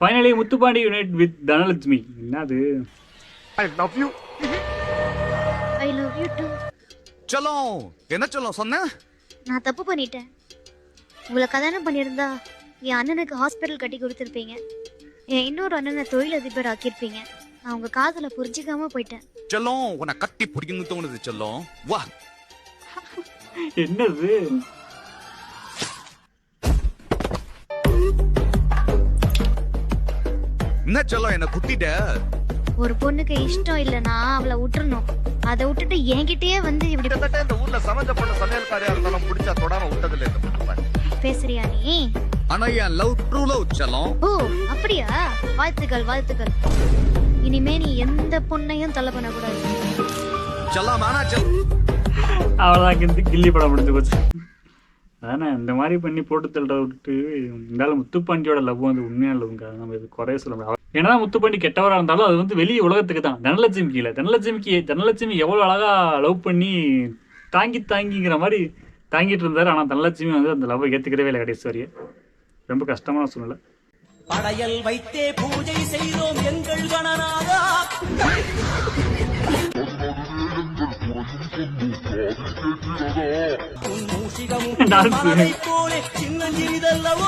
Finally Muthupandi unite with Dhanalakshmi என்னது? I love you I love you too செல்லம் என்ன செல்லம் சொன்ன? நான் தப்பு பண்ணிட்டேன். உங்களை கல்யாணம் பண்ணியிருந்தா என் அண்ணனுக்கு ஹாஸ்பிட்டல் கட்டி கொடுத்துருப்பீங்க. என் இன்னொரு அண்ணனை தொழிலதிபர் ஆக்கியிருப்பீங்க. நான் உங்கள் காதலை புரிஞ்சிக்காம போயிட்டேன். செல்லம் உன்னை கட்டி பிடிக்கணும்னு தோணுது செல்லம். வா. என்னது? என்ன செல்லம் என்ன குட்டிட்ட ஒரு பொண்ணுக்கு இஷ்டம் இல்லைன்னா அவளை விட்டுறணும். அதை விட்டுட்டு என்கிட்டயே வந்து இப்படி கிட்டத்தட்ட இந்த ஊர்ல சமைச்ச பொண்ணு சமையல்காரியா இருந்தாலும் பிடிச்சா தொடாம விட்டதில்லை இந்த பொண்ணு பேசுறியா நீ? ஆனா என் லவ் ட்ரூ லவ் செல்லம். ஓ அப்படியா? வாழ்த்துக்கள் வாழ்த்துக்கள். இனிமே நீ எந்த பொண்ணையும் தொல்லை பண்ணக்கூடாது. செல்லம் வேணா செல்லம் அவ்வளோதான் கில்லி படம் முடிஞ்சு போச்சு. அதானே இந்த மாதிரி பண்ணி போட்டு தள்ளுற விட்டு இருந்தாலும் முத்துப்பாண்டியோட லவ் வந்து உண்மையான லவ்ங்க நம்ம இது குறைய சொல்ல முடியாது. ஏன்னா முத்துப்பாண்டி கெட்டவராக இருந்தாலும் அது வந்து வெளியே உலகத்துக்கு தான். தனலட்சுமிக்கு இல்லை தனலட்சுமிக்கு தனலட்சுமி எவ்வளோ அழகா லவ் பண்ணி தாங்கி தாங்கிங்கிற மாதிரி தாங்கிட்டு இருந்தார். ஆனால் தனலட்சுமி வந்து அந்த லவ்வை ஏற்றுக்கிறவே இல்லை கடைசி வரையும் ரொம்ப கஷ்டமான சூழ்நிலை. படையல் வைத்தே பூஜை செய்தோம் எங்கள் கணநாதா. மனதைப் போலே சின்னஞ்சிறிதல்லவோ?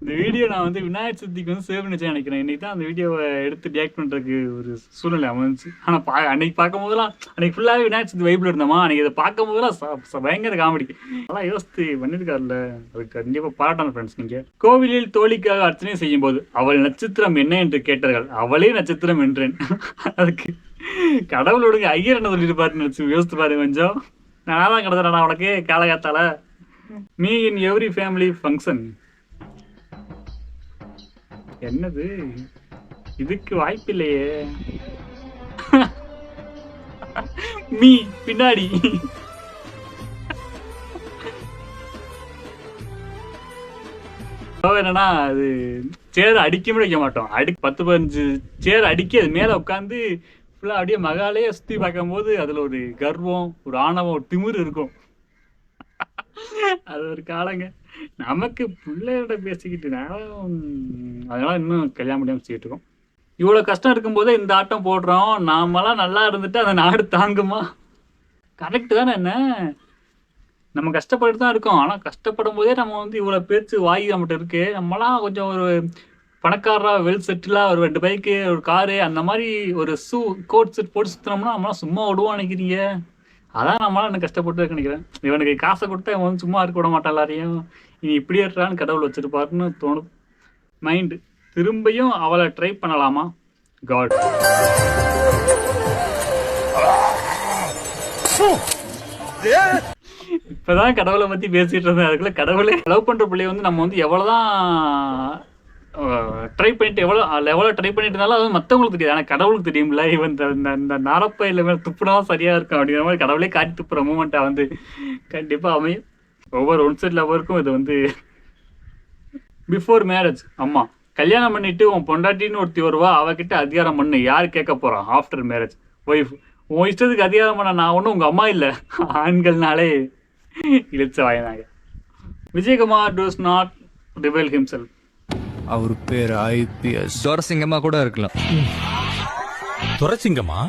இந்த வீடியோ நான் வந்து விநாயகர் சதுர்த்திக்கு வந்து சேவ் பண்ணி நினைக்கிறேன். இன்னைக்கு தான் அந்த வீடியோவை எடுத்து ரியாக்ட் பண்ணுறதுக்கு ஒரு சூழ்நிலை அமைஞ்சிச்சு. ஆனால் பா அன்னைக்கு பார்க்கும் போதெல்லாம் அன்னைக்கு ஃபுல்லாகவே விநாயகர் சதுர்த்தி வைப்பில் இருந்தோமா? அன்னைக்கு இதை பார்க்கும் போதெல்லாம் ச- பயங்கர காமெடி அதெல்லாம் யோசித்து பண்ணியிருக்காருல்ல. அதுக்கு கண்டிப்பாக பாராட்டணும் ஃப்ரெண்ட்ஸ் நீங்கள் கோவிலில் தோழிக்காக அர்ச்சனை செய்யும் போது அவள் நட்சத்திரம் என்ன என்று கேட்டார்கள்? அவளே நட்சத்திரம் என்றேன். அதுக்கு கடவுளோடுங்க ஐயர் என்ன சொல்லிட்டு பாருன்னு யோசித்து பாரு கொஞ்சம் நான் தான் கிடத்துறேன் உனக்கு காலகாத்தால me in every family function என்னது? இதுக்கு வாய்ப்பில்லையே மீ பின்னாடி. என்னன்னா அது சேர் அடிக்கவே வைக்க மாட்டோம். அடி பத்து பதினஞ்சு சேர் அடிக்க அது மேலே உட்காந்து ஃபுல்லாக அப்படியே மகாலையே சுற்றி பார்க்கும்போது அதில் ஒரு கர்வம் ஒரு ஆணவம் ஒரு திமிர் இருக்கும். அது ஒரு காலங்க. நமக்கு பிள்ளையோட பேசிக்கிட்டு நானும் அதனால இன்னும் கல்யாணம் முடியாமல் செய்யிட்டு இருக்கோம். இவ்வளோ கஷ்டம் இருக்கும்போதே இந்த ஆட்டம் போடுறோம். நாமெல்லாம் நல்லா இருந்துட்டு அந்த நாடு தாங்குமா? கரெக்டு தானே என்ன? நம்ம கஷ்டப்பட்டு தான் இருக்கோம். ஆனால் கஷ்டப்படும் போதே நம்ம வந்து இவ்வளோ பேச்சு வாய் நம்மகிட்ட இருக்கு. நம்மலாம் கொஞ்சம் ஒரு பணக்காரரா வெல் செட்டிலா ஒரு ரெண்டு பைக்கு ஒரு காரு அந்த மாதிரி ஒரு ஷூ கோட் செட் போட்டு சுற்றினோம்னா நம்மளாம் சும்மா விடுவோம் நினைக்கிறீங்க? அதான் நம்மளாம் எனக்கு கஷ்டப்பட்டு நினைக்கிறேன். இவனுக்கு காசை கொடுத்தா இவன் வந்து சும்மா இருக்க விட மாட்டான் எல்லாரையும். இனி இப்படி ஏற்றான்னு கடவுள் வச்சிருப்பாருன்னு தோணும். மைண்டு திரும்பியும் அவளை ட்ரை பண்ணலாமா? காட் இப்பதான் கடவுளை பத்தி பேசிட்டு இருந்தேன். அதுக்குள்ள கடவுளே லவ் பண்ற பிள்ளைய வந்து நம்ம வந்து எவ்வளவுதான் ட்ரை பண்ணிட்டு எவ்வளோ எவ்வளோ ட்ரை பண்ணிட்டு இருந்தாலும் அது மற்றவங்களுக்கு தெரியாது. ஆனால் கடவுளுக்கு தெரியும்ல இவன் இந்த இந்த- நரப்பையில் மேலே துப்புனா சரியாக இருக்கும் அப்படிங்கிற மாதிரி கடவுளே காட்டி துப்புற மூமெண்ட்டாக வந்து கண்டிப்பாக அமையும். ஒவ்வொரு ஒன் சைட் லவருக்கும் இது வந்து பிஃபோர் மேரேஜ் அம்மா கல்யாணம் பண்ணிட்டு உன் பொண்டாட்டின்னு ஒருத்தி வருவா அவகிட்ட அதிகாரம் பண்ணு. யார் கேட்க போகிறான் ஆஃப்டர் மேரேஜ் ஒய்ஃப் உன் இஷ்டத்துக்கு அதிகாரம் பண்ண நான் ஒன்றும் உங்கள் அம்மா இல்லை. ஆண்கள்னாலே இழுச்ச வாயினாங்க Vijayakumar does not reveal himself அவர் பேர் ஐபிஎஸ். துரசிங்கமா கூட இருக்கலாம். துரசிங்கம்மா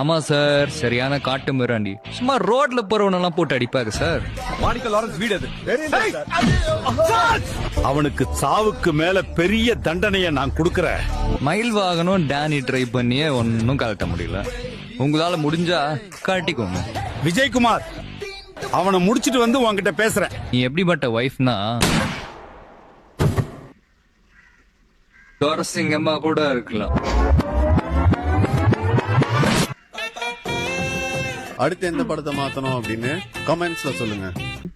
ஆமா சார். சரியான காட்டு மிராண்டி. சும்மா ரோட்ல போறவனெல்லாம் போட்டு அடிப்பாங்க சார். மாணிக்க லாரன்ஸ் வீடு அது. அவனுக்கு சாவுக்கு மேல பெரிய தண்டனையை நான் கொடுக்கறேன். மயில் வாகனம் டேனி ட்ரை பண்ணியே ஒன்னும் கலட்ட முடியல. உங்களால முடிஞ்சா காட்டிக்கோங்க விஜயகுமார் அவனை முடிச்சிட்டு வந்து உன்கிட்ட பேசுறேன். நீ எப்படிப்பட்ட ஒய்ஃப்னா துரசிங்கமா கூட இருக்கலாம். அடுத்து எந்த படத்தை மாத்தணும் அப்படின்னு கமெண்ட்ஸ்ல சொல்லுங்க.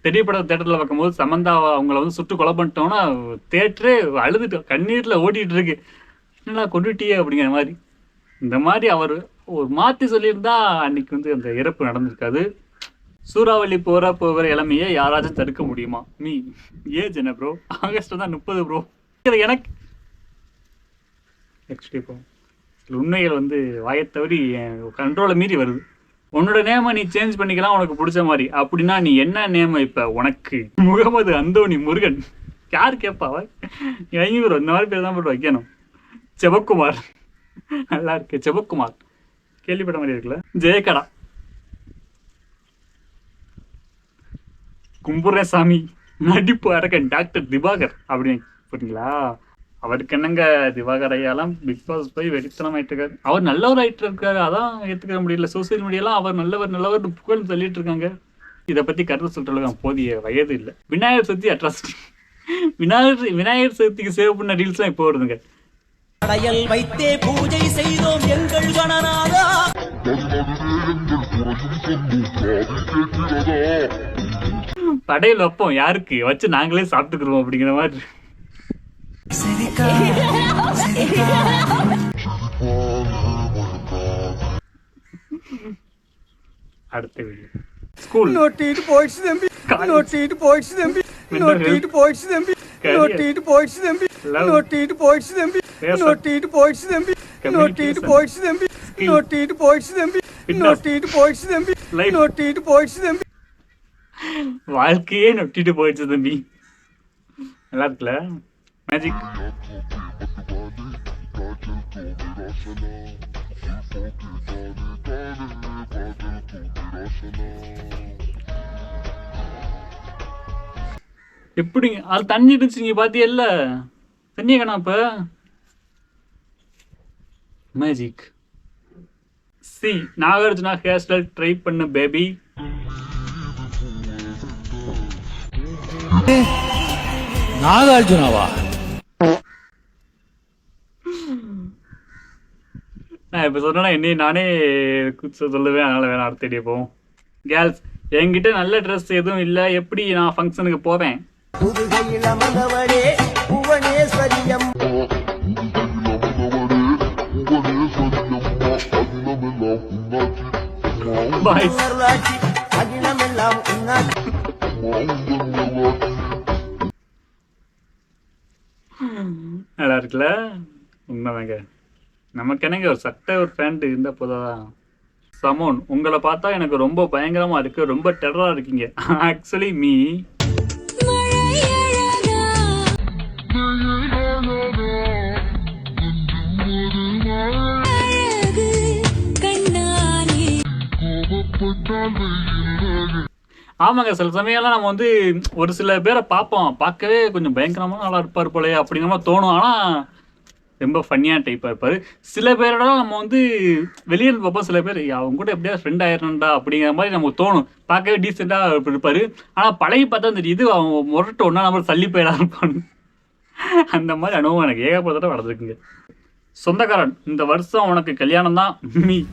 பெரிய படம் தேட்டரில் பார்க்கும்போது சமந்தா அவங்கள வந்து சுட்டு கொலை பண்ணிட்டோம்னா தேட்டரே அழுதுட்டு கண்ணீரில் ஓடிட்டு இருக்கு. என்னடா கொண்டுட்டியே அப்படிங்கிற மாதிரி. இந்த மாதிரி அவர் ஒரு மாற்றி சொல்லியிருந்தா அன்னைக்கு வந்து அந்த இறப்பு நடந்திருக்காது. சூறாவளி போற போகிற இளமையை யாராச்சும் தடுக்க முடியுமா? மீ ஏஜ் என்ன ப்ரோ ஆகஸ்ட் தான் முப்பது ப்ரோ எனக்கு நெக்ஸ்ட் இப்போ உண்மைகள் வந்து வாயத்தவறி கண்ட்ரோலை மீறி வருது. உன்னோட நேமை நீ சேஞ்ச் பண்ணிக்கலாம் உனக்கு பிடிச்ச மாதிரி. அப்படின்னா நீ என்ன நேம் இப்போ உனக்கு? முகமது அந்தோனி முருகன். யார் கேட்பா ஐநூறு இந்த மாதிரி பேர் தான் போட்டு வைக்கணும். செவக்குமார் நல்லா இருக்கு. செவக்குமார் கேள்விப்பட்ட மாதிரி இருக்குல்ல? ஜெயகடா கும்புரசாமி நடிப்பு அரக்கன். டாக்டர் திவாகர். அப்படின்னு புரியுங்களா அவருக்கு என்னங்க திவாகர் ஐயாலாம் பிக் பாஸ் போய் வெடித்தனம் ஆயிட்டு இருக்காரு அவர் நல்லவர் ஆயிட்டு இருக்காரு அதான் ஏத்துக்க முடியல. சோசியல் மீடியாலாம் அவர் நல்லவர் நல்லவர் புகழ் சொல்லிட்டு இருக்காங்க. இதை பத்தி கருத்து சொல்றதுக்கு போதிய வயது இல்லை. விநாயகர் சதுர்த்தி அட்ராசிட்டி விநாயகர் விநாயகர் சதுர்த்திக்கு சேவ் பண்ண ரீல்ஸ்லாம் இப்போ வருதுங்க. படையல் வைத்தே பூஜை செய்தோம் எங்கள் கணநாதா. படையல் வைப்போம் யாருக்கு? வச்சு நாங்களே சாப்பிட்டுக்குருவோம் அப்படிங்கிற மாதிரி. அடுத்த வீடியோ ஸ்கூல் நோட்டிட்டு போயிடுச்சு தம்பி நோட்டிட்டு போயிடுச்சு தம்பி நோட்டிட்டு போயிடுச்சு தம்பி நோட்டிட்டு போயிடுச்சு தம்பி நோட்டிட்டு போயிடுச்சு தம்பி நோட்டிட்டு போயிடுச்சு தம்பி நோட்டிட்டு போயிடுச்சு தம்பி நோட்டிட்டு போயிடுச்சு தம்பி நோட்டிட்டு போயிடுச்சு தம்பி நோட்டிட்டு போயிடுச்சு தம்பி வாழ்க்கையே நொட்டிட்டு போயிடுச்சு தம்பி நல்லா இருக்குல்ல மேஜிக் எப்படி அது தண்ணி இருந்துச்சு நீங்க பாத்தியல்ல? தண்ணியை காணா இப்ப மேஜிக் சி நாகார்ஜுனா ஹேர் ஸ்டைல் ட்ரை பண்ண பேபி நாகார்ஜுனாவா? இப்போ சொன்னா என்னையும் நானே சொல்லுவேன் அதனால வேணாம் அடுத்த ஐடியா போவோம். கேர்ள்ஸ் என்கிட்ட நல்ல ட்ரெஸ் எதுவும் இல்லை. எப்படி நான் ஃபங்க்ஷனுக்கு போவேன்? நல்லா இருக்குல்ல? உண்மைதாங்க. நமக்கு என்னங்க ஒரு சட்டை ஒரு பேண்ட் இருந்தால் போதாதான் சமோன் உங்களை பார்த்தா எனக்கு ரொம்ப பயங்கரமாக இருக்கு ரொம்ப டெரராக இருக்கீங்க. ஆக்சுவலி மீ ஆமாங்க சில சமயம்லாம் நம்ம வந்து ஒரு சில பேரை பார்ப்போம். பார்க்கவே கொஞ்சம் பயங்கரமான நல்லா இருப்பார் போலயே அப்படிங்கிற மாதிரி தோணும். ஆனால் ரொம்ப ஃபன்னியாக டைப்பாக இருப்பார். சில பேரோட நம்ம வந்து வெளியே பார்ப்போம். சில பேர் "ஐயா, அவங்க கூட எப்படியா ஃப்ரெண்ட் ஆயிரணும்டா அப்படிங்கிற மாதிரி நமக்கு தோணும். பார்க்கவே டீசெண்டாக இருப்பார். ஆனால் பழகி பார்த்தா தெரியுது அவன் முரட்டு ஒன்றா நம்ம தள்ளி போயிடா இருப்பான் அந்த மாதிரி அனுபவம் எனக்கு ஏகப்பட்ட நடந்திருக்குங்க சொந்தக்காரன் இந்த வருஷம் உனக்கு கல்யாணம் தான் மீ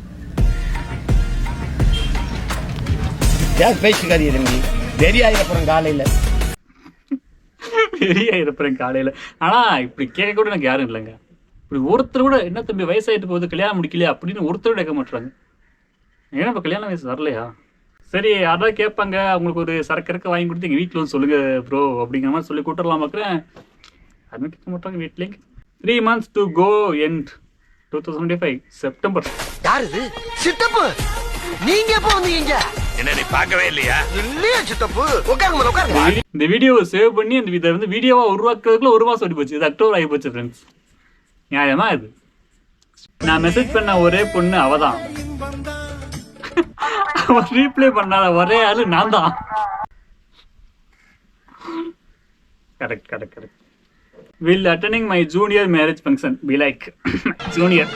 பேசிக்காதீங்க தம்பி வெறியாயிரப்புறம் காலையில. பெரிய இருப்பேன் காலையில. ஆனா இப்படி கேட்க கூட எனக்கு யாரும் இல்லைங்க. இப்படி ஒருத்தர் கூட என்ன தம்பி வயசாயிட்டு போகுது கல்யாணம் முடிக்கலையா? அப்படின்னு ஒருத்தர் கூட கேட்க மாட்டாங்க. ஏன்னா இப்போ கல்யாண வயசு வரலையா? சரி யாராவது கேட்பாங்க அவங்களுக்கு ஒரு சரக்கு இறக்க வாங்கி கொடுத்து எங்கள் வீட்டில் வந்து சொல்லுங்க ப்ரோ அப்படிங்கிற மாதிரி சொல்லி கூட்டலாம் பார்க்குறேன் அதுவும் கேட்க மாட்டாங்க வீட்லேங்க three months to go end two thousand five September யாரு இது சித்தப்பு! நீங்க எப்போ வந்தீங்க? என்ன நீ பார்க்கவே இல்லையா? இல்லையா சித்தப்பு. உட்காருங்க உட்காருங்க. இந்த வீடியோவை சேவ் பண்ணி இந்த இதை வந்து வீடியோவா உருவாக்குறதுக்குள்ள ஒரு மாசம் ஓடி போச்சு இது அக்டோபர் ஆகி போச்சு ஃப்ரெண்ட்ஸ் நியாயமா இது? நான் மெசேஜ் பண்ண ஒரே பொண்ணு அவதான். அவன் ரீப்ளே பண்ணாத ஒரே ஆளு நான் தான் correct correct correct will attaining my junior marriage function be like junior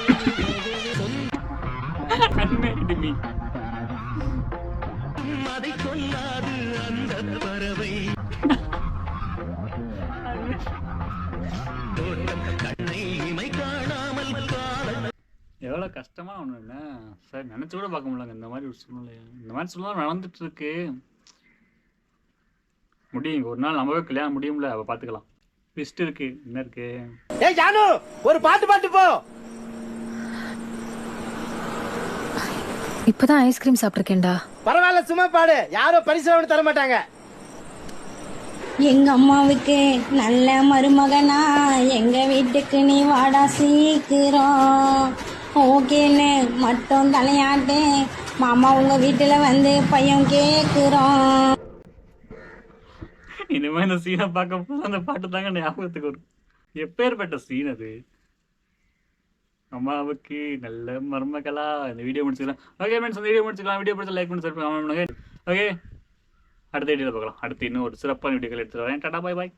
எவ்வளோ கஷ்டமா ஒன்று இல்லை. சார் நினச்சி கூட பார்க்க முடியலங்க. இந்த மாதிரி ஒரு சூழ்நிலை இந்த மாதிரி சூழ்நிலை நடந்துட்டு இருக்கு முடியுங்க ஒரு நாள் நம்மவே கல்யாணம் முடியும்ல. அவ பார்த்துக்கலாம் லிஸ்ட் இருக்கு. என்ன இருக்கு? ஏய் ஜானு! ஒரு பாட்டு பாட்டு போ! இப்பதான் ஐஸ்கிரீம் சாப்பிட்டிருக்கேன்டா. பரவாயில்ல சும்மா பாடு. யாரும் பரிசு தர மாட்டாங்க. எங்க அம்மாவுக்கு நல்ல மருமகனா எங்க வீட்டுக்கு நீ வாடா சீக்கிரம். ஓகேன்னு மட்டும் தலையாட்டு. மாமா உங்க வீட்டுல வந்து பையன் கேக்குறோம் இனிமே இந்த சீனை பார்க்க போது அந்த பாட்டு தாங்க ஞாபகத்துக்கு வரும். எப்பேற்பட்ட சீன் அது? அம்மாவுக்கு நல்ல மருமகளா. இந்த வீடியோ முடிச்சுக்கலாம். ஓகே ஃப்ரெண்ட்ஸ் இந்த வீடியோ முடிச்சுக்கலாம். வீடியோ பிடிச்ச லைக் பண்ணி சப்ஸ்கிரைப் பண்ணுங்க ஓகே அடுத்த வீடியோவில் பார்க்கலாம் அடுத்து இன்னும் ஒரு சிறப்பான வீடியோக்கள் எடுத்துகிட்டு வரேன். டாடா பாய் பாய்